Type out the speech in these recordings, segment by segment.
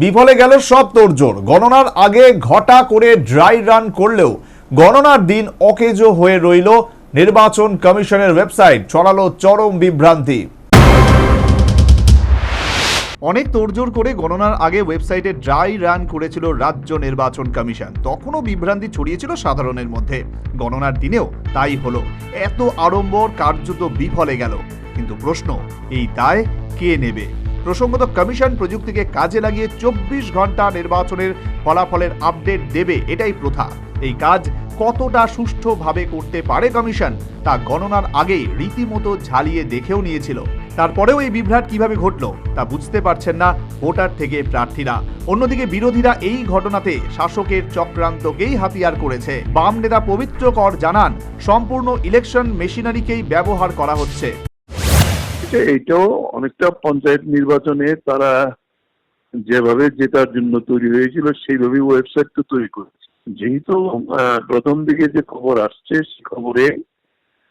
বিফলে গেল সব তোড়জোড়। গণনার আগে ঘটা করে ড্রাই রান করলেও গণনার দিন অকেজো হয়ে রইল। নির্বাচন কমিশনের ওয়েবসাইট, ছড়ালো চরম বিভ্রান্তি। অনেক তোড়জোড় করে গণনার আগে ওয়েবসাইটে ড্রাই রান করেছিল রাজ্য নির্বাচন কমিশন। তখনও বিভ্রান্তি ছড়িয়েছিল সাধারণের মধ্যে। গণনার দিনেও তাই হলো। এত আড়ম্বর কার্যত বিফলে গেল। কিন্তু প্রশ্ন, এই দায় কে নেবে? প্রসঙ্গত কমিশন প্রযুক্তিকে কাজে লাগিয়ে চব্বিশ ঘণ্টা নির্বাচনের ফলাফলের আপডেট দেবে, এটাই প্রথা। এই কাজ কতটা সুষ্ঠুভাবে করতে পারে কমিশন, তা গণনার আগেই রীতিমতো ঝালিয়ে দেখেও নিয়েছিল। তারপরেও এই বিভ্রাট কীভাবে ঘটল, তা বুঝতে পারছেন না ভোটার থেকে প্রার্থীরা। অন্যদিকে বিরোধীরা এই ঘটনাতে শাসকের চক্রান্তকেই হাতিয়ার করেছে। বাম নেতা পবিত্র কর জানান, সম্পূর্ণ ইলেকশন মেশিনারিকেই ব্যবহার করা হচ্ছে। এটা- এইটাও অনেকটা পঞ্চায়েত নির্বাচনে তারা যেভাবে জেতার জন্য তৈরি হয়েছিল, সেইভাবেই ওয়েবসাইট তো তৈরি করেছে। যেহেতু প্রথম দিকে যে খবর আসছে সে খবরে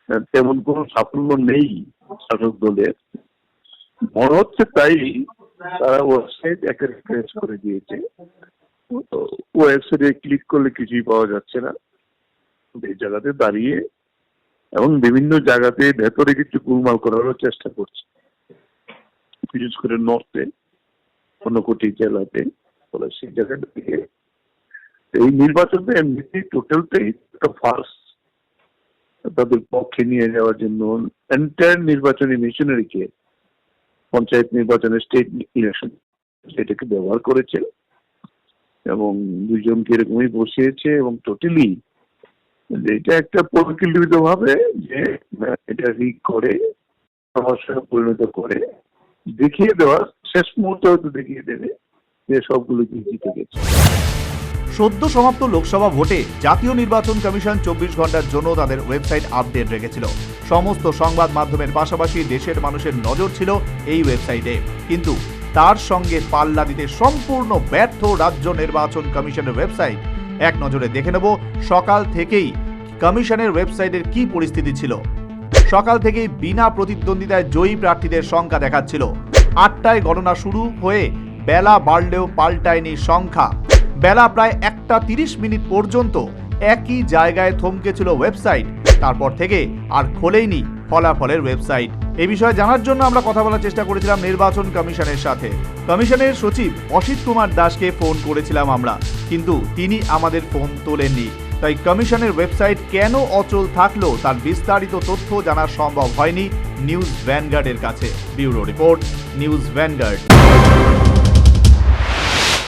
তেমন কোনো সাফল্য নেই শাসক দলের। মনে হচ্ছে তাই তারা ওয়েবসাইট একে রিফ্রেশ করে দিয়েছে। ওয়েবসাইটে ক্লিক করলে কিছুই পাওয়া যাচ্ছে না। এই জায়গাতে দাঁড়িয়ে এবং বিভিন্ন জায়গাতে ভেতরে কিছু গুলমাল করারও চেষ্টা করছে। বিশেষ করে নর্থে কোটি জেলাতে সেই জায়গাটা থেকে। এই নির্বাচনটা এমনিতেই টোটালটাই একটা ফার্স তাদের পক্ষে নিয়ে যাওয়ার জন্য এন্টায়ার নির্বাচনী মিশনারিকে পঞ্চায়েত নির্বাচনে স্টেট ইলেকশন সেটাকে ব্যবহার করেছে এবং দুইজনকে এরকমই বসিয়েছে এবং টোটালি এটা একটা পরিকল্পিত ভাবে যে, এটা রিক করে সমস্যায় পরিণত করে, দেখিয়ে দেওয়া শেষ মুহূর্তে হয়তো দেখিয়ে দেবে যে সবগুলো জিতে গেছে। সদ্য সমাপ্ত লোকসভা ভোটে জাতীয় নির্বাচন কমিশন চব্বিশ ঘণ্টার জন্য তাদের ওয়েবসাইট আপডেট রেখেছিল। সমস্ত সংবাদ মাধ্যমের পাশাপাশি দেশের মানুষের নজর ছিল এই ওয়েবসাইটে। কিন্তু তার সঙ্গে পাল্লা দিতে সম্পূর্ণ ব্যর্থ রাজ্য নির্বাচন কমিশনের ওয়েবসাইট এক নজরে দেখে নেব সকাল থেকেই কমিশনের ওয়েবসাইটের কি পরিস্থিতি ছিল। সকাল থেকেই বিনা প্রতিদ্বন্দ্বিতায় জয়ী প্রার্থীদের সংখ্যা দেখাচ্ছিল। আটটায় গণনা শুরু হয়ে বেলা বাড়লেও পাল্টায়নি সংখ্যা। বেলা প্রায় একটা তিরিশ মিনিট পর্যন্ত একই জায়গায় থমকেছিল ওয়েবসাইট। তারপর থেকে আর খোলেইনি ফলাফলের ওয়েবসাইট। এই বিষয়ে জানার জন্য আমরা কথা বলার চেষ্টা করেছিলাম নির্বাচন কমিশনের সাথে। কমিশনের সচিব অসিত কুমার দাসকে ফোন করেছিলাম আমরা, কিন্তু তিনি আমাদের ফোন তোলেননি। তাই কমিশনের ওয়েবসাইট কেন অচল থাকল তার বিস্তারিত তথ্য জানা সম্ভব হয়নি নিউজ ভ্যানগার্ডের কাছে। Bureau report, News Vanguard.